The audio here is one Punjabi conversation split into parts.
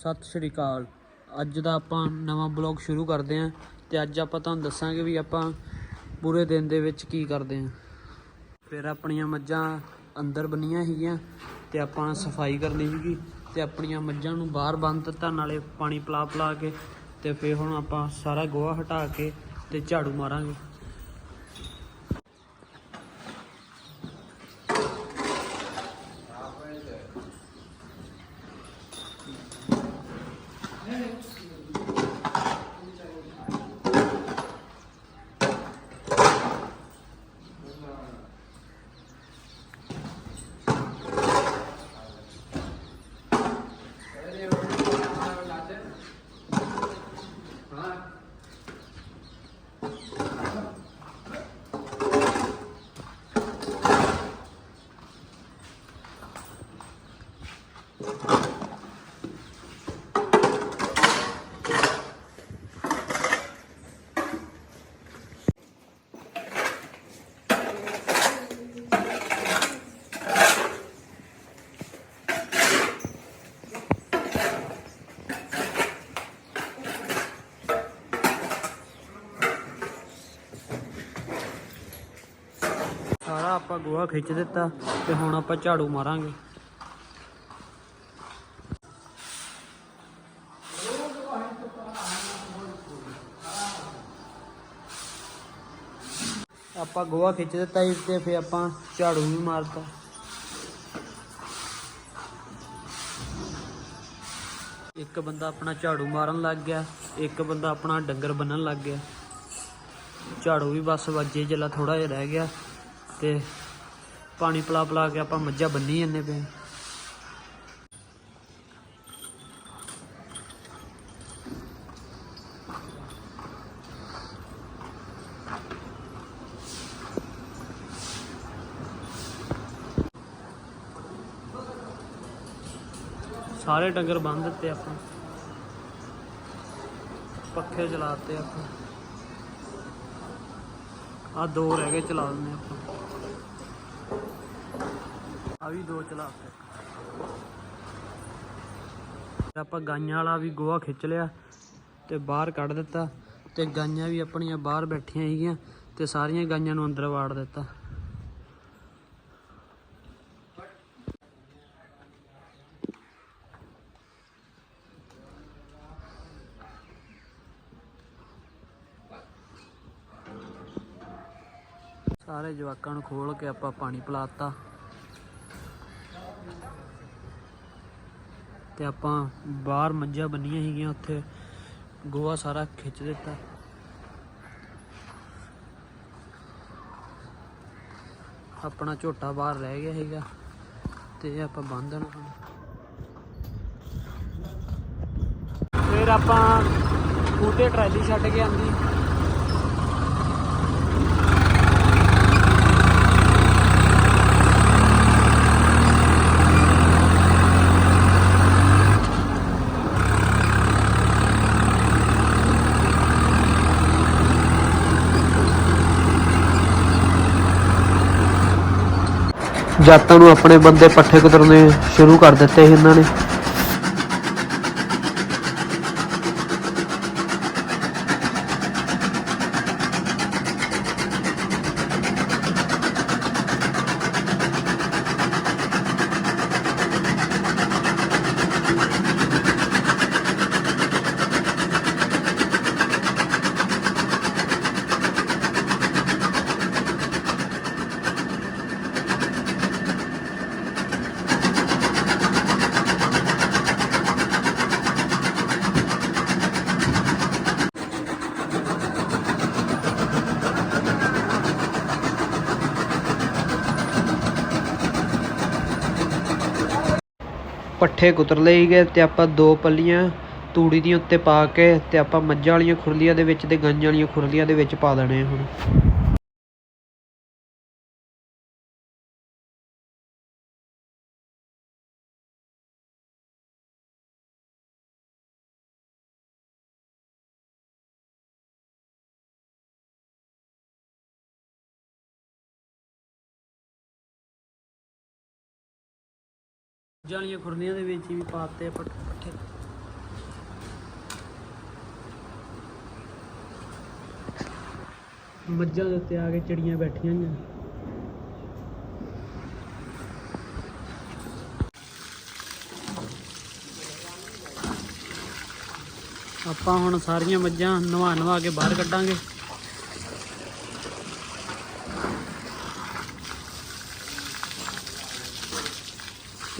ਸਤਿ ਸ਼੍ਰੀ ਅਕਾਲ। ਅੱਜ ਦਾ ਆਪਾਂ ਨਵਾਂ ਬਲੌਗ ਸ਼ੁਰੂ ਕਰਦੇ ਆਂ ਤੇ ਅੱਜ ਆਪਾਂ ਤੁਹਾਨੂੰ ਦੱਸਾਂਗੇ ਵੀ ਆਪਾਂ ਪੂਰੇ ਦਿਨ ਦੇ ਵਿੱਚ ਕੀ ਕਰਦੇ ਆਂ ਫਿਰ ਆਪਣੀਆਂ ਮੱਝਾਂ ਅੰਦਰ ਬੰਨੀਆਂ ਸੀਗੀਆਂ ਤੇ ਆਪਾਂ ਸਫ਼ਾਈ ਕਰਨੀ ਸੀਗੀ ਤੇ ਆਪਣੀਆਂ ਮੱਝਾਂ ਨੂੰ ਬਾਹਰ ਬੰਨ ਦਿੱਤਾ, ਨਾਲੇ ਪਾਣੀ ਪਿਲਾ ਪਿਲਾ ਕੇ ਤੇ ਫਿਰ ਹੁਣ ਆਪਾਂ ਸਾਰਾ ਗੋਹਾ ਹਟਾ ਕੇ ਤੇ ਝਾੜੂ ਮਾਰਾਂਗੇ। ਸਾਰਾ ਆਪਾਂ ਗੋਹਾ ਖਿੱਚ ਦਿੱਤਾ ਤੇ ਹੁਣ ਆਪਾਂ ਝਾੜੂ ਮਾਰਾਂਗੇ। ਆਪਾਂ ਗੋਹਾ ਖਿੱਚ ਦਿੱਤਾ ਜੀ ਤੇ ਫਿਰ ਆਪਾਂ ਝਾੜੂ ਵੀ ਮਾਰਤਾ। ਇੱਕ ਬੰਦਾ ਆਪਣਾ ਝਾੜੂ ਮਾਰਨ ਲੱਗ ਗਿਆ, ਇੱਕ ਬੰਦਾ ਆਪਣਾ ਡੰਗਰ ਬੰਨਣ ਲੱਗ ਗਿਆ। ਝਾੜੂ ਵੀ ਬਸ ਵੱਜੇ ਜਲਾ ਥੋੜਾ ਜਿਹਾ ਰਹਿ ਗਿਆ ਤੇ ਪਾਣੀ ਪਿਲਾ ਪਿਲਾ ਕੇ ਆਪਾਂ ਮੱਝਾਂ ਬੰਨੀ ਜੰਨੇ ਪਏ। ਸਾਰੇ ਡੰਗਰ ਬੰਨ ਦਿੱਤੇ ਆਪਾਂ। ਪੱਖੇ ਚਲਾਤੇ ਆਪਾਂ। ਆ ਦੋ ਰਹਿ ਗਏ, ਚਲਾ ਦਿੰਦੇ ਆਪਾਂ। ਆ ਵੀ ਦੋ ਚਲਾਤੇ। ਆਪਾਂ ਗਾਈਆਂ ਵਾਲਾ ਵੀ ਗੋਹਾ ਖਿੱਚ ਲਿਆ ਤੇ ਬਾਹਰ ਕੱਢ ਦਿੱਤਾ ਤੇ ਗਾਈਆਂ ਵੀ ਆਪਣੀਆਂ ਬਾਹਰ ਬੈਠੀਆਂ ਸੀਗੀਆਂ ਤੇ ਸਾਰੀਆਂ ਗਾਈਆਂ ਨੂੰ ਅੰਦਰ ਵਾੜ ਦਿੱਤਾ। ਸਾਰੇ ਜਵਾਕਾਂ ਨੂੰ ਖੋਲ ਕੇ ਆਪਾਂ ਪਾਣੀ ਪਿਲਾਤਾ। ਤੇ ਆਪਾਂ ਬਾਹਰ ਮੱਝਾਂ ਬੰਨੀਆਂ ਸੀਗੀਆਂ ਉੱਥੇ। ਗੋਹਾ ਸਾਰਾ ਖਿੱਚ ਦਿੱਤਾ। ਆਪਣਾ ਝੋਟਾ ਬਾਹਰ ਰਹਿ ਗਿਆ ਸੀਗਾ। ਤੇ ਆਪਾਂ ਬੰਨ ਹੁਣ। ਫਿਰ ਆਪਾਂ ਬੂਟੇ ਟਰਾਲੀ ਛੱਡ ਕੇ ਆਂਦੀ ਜਾਤਾਂ ਨੂੰ ਆਪਣੇ ਬੰਦੇ ਪੱਠੇ ਕੁਤਰਨੇ ਸ਼ੁਰੂ ਕਰ ਦਿੱਤੇ ਸੀ ਇਹਨਾਂ ਨੇ। ਪੱਠੇ ਕੁਤਰ ਲਏ ਗਏ ਅਤੇ ਆਪਾਂ ਦੋ ਪੱਲੀਆਂ ਤੂੜੀ ਦੀਆਂ ਉੱਤੇ ਪਾ ਕੇ ਅਤੇ ਆਪਾਂ ਮੱਝਾਂ ਵਾਲੀਆਂ ਖੁਰਲੀਆਂ ਦੇ ਵਿੱਚ ਅਤੇ ਗਾਂਆਂ ਵਾਲੀਆਂ ਖੁਰਲੀਆਂ ਦੇ ਵਿੱਚ ਪਾ ਦੇਣੇ ਆ ਹੁਣ। ਜਾਲੀਆਂ ਖੁਰਲੀਆਂ ਦੇ ਵਿੱਚ ਵੀ ਪਾਤੇ ਆ ਪੱਠੇ। ਮੱਝਾਂ ਦੇ ਉੱਤੇ ਆ ਕੇ ਚਿੜੀਆਂ ਬੈਠੀਆਂ ਨੇ ਆਪਾਂ ਹੁਣ ਸਾਰੀਆਂ ਮੱਝਾਂ ਨਵਾ ਨਵਾ ਕੇ ਬਾਹਰ ਕੱਢਾਂਗੇ।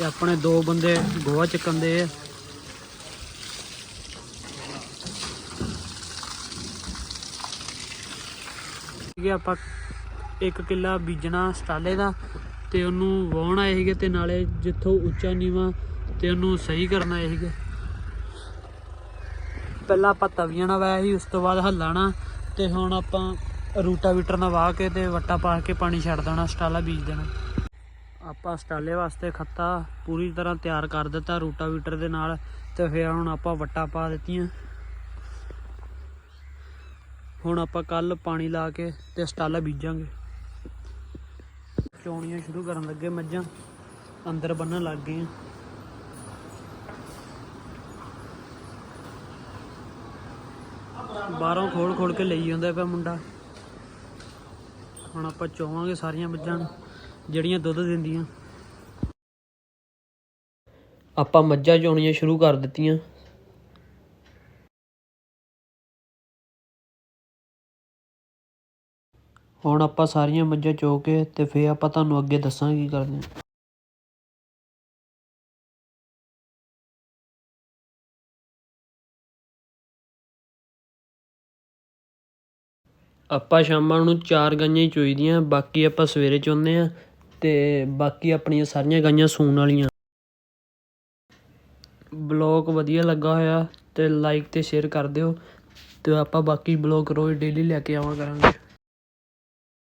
ਤੇ ਆਪਣੇ ਦੋ ਬੰਦੇ ਗੋਹਾ ਚੱਕਣ ਦੇ ਆ। ਕਿ ਆਪਾਂ ਇੱਕ ਕਿੱਲਾ ਬੀਜਣਾ ਸਟਾਲੇ ਦਾ ਤੇ ਉਹਨੂੰ ਵਾਹੁਣ ਆਏ ਸੀਗੇ ਤੇ ਨਾਲੇ ਜਿੱਥੋਂ ਉੱਚਾ ਨੀਵਾ ਤੇ ਉਹਨੂੰ ਸਹੀ ਕਰਨ ਆਏ ਸੀਗੇ। ਪਹਿਲਾਂ ਆਪਾਂ ਤਵੀਆਂ ਨਾਲ ਵਾਇਆ ਸੀ, ਉਸ ਤੋਂ ਬਾਅਦ ਹੱਲਾਣਾ ਤੇ ਹੁਣ ਆਪਾਂ ਰੂਟਾਵੀਟਰ ਨਾਲ ਵਾਹ ਕੇ ਤੇ ਵੱਟਾ ਪਾ ਕੇ ਪਾਣੀ ਛੱਡ ਦੇਣਾ, ਸਟਾਲਾ ਬੀਜ ਦੇਣਾ। ਆਪਾਂ ਸਟਾਲੇ ਵਾਸਤੇ ਖੱਤਾ ਪੂਰੀ ਤਰ੍ਹਾਂ ਤਿਆਰ ਕਰ ਦਿੱਤਾ ਰੂਟਾਵੀਟਰ ਦੇ ਨਾਲ ਤੇ ਫਿਰ ਹੁਣ ਆਪਾਂ ਵੱਟਾ ਪਾ ਦਿੱਤੀਆਂ। ਹੁਣ ਆਪਾਂ ਕੱਲ ਪਾਣੀ ਲਾ ਕੇ ਤੇ ਸਟਾਲਾ ਬੀਜਾਂਗੇ। ਚੋਣੀਆਂ ਸ਼ੁਰੂ ਕਰਨ ਲੱਗੇ ਮੱਝਾਂ। ਅੰਦਰ ਬੰਨਣ ਲੱਗ ਗਈਆਂ। ਬਾਹਰੋਂ ਖੋਲ ਖੋਲ ਕੇ ਲਈ ਜਾਂਦਾ ਪਿਆ ਮੁੰਡਾ। ਹੁਣ ਆਪਾਂ ਚੋਵਾਂਗੇ ਸਾਰੀਆਂ ਮੱਝਾਂ ਨੂੰ। ਜਿਹੜੀਆਂ ਦੁੱਧ ਦਿੰਦੀਆਂ। ਆਪਾਂ ਮੱਝਾਂ ਚੋਣੀਆਂ ਸ਼ੁਰੂ ਕਰ ਦਿੱਤੀਆਂ। ਹੁਣ ਆਪਾਂ ਸਾਰੀਆਂ ਮੱਝਾਂ ਚੋ ਕੇ ਤੇ ਫੇਰ ਆਪਾਂ ਤੁਹਾਨੂੰ ਅੱਗੇ ਦੱਸਾਂਗੇ ਕੀ ਕਰਦੇ ਹਾਂ ਆਪਾਂ ਸ਼ਾਮਾਂ ਨੂੰ ਚਾਰ ਗਾਈਆਂ ਹੀ ਚੋਈਦੀਆਂ, ਬਾਕੀ ਆਪਾਂ ਸਵੇਰੇ ਚੋਂਦੇ ਆ। ਅਤੇ ਬਾਕੀ ਆਪਣੀਆਂ ਸਾਰੀਆਂ ਗਾਈਆਂ ਸੂਣ ਵਾਲੀਆਂ। ਬਲੌਗ ਵਧੀਆ ਲੱਗਾ ਹੋਇਆ ਅਤੇ ਲਾਈਕ ਅਤੇ ਸ਼ੇਅਰ ਕਰ ਦਿਓ ਅਤੇ ਆਪਾਂ ਬਾਕੀ ਬਲੌਗ ਰੋਜ਼ ਡੇਲੀ ਲੈ ਕੇ ਆਵਾਂ ਕਰਾਂਗੇ।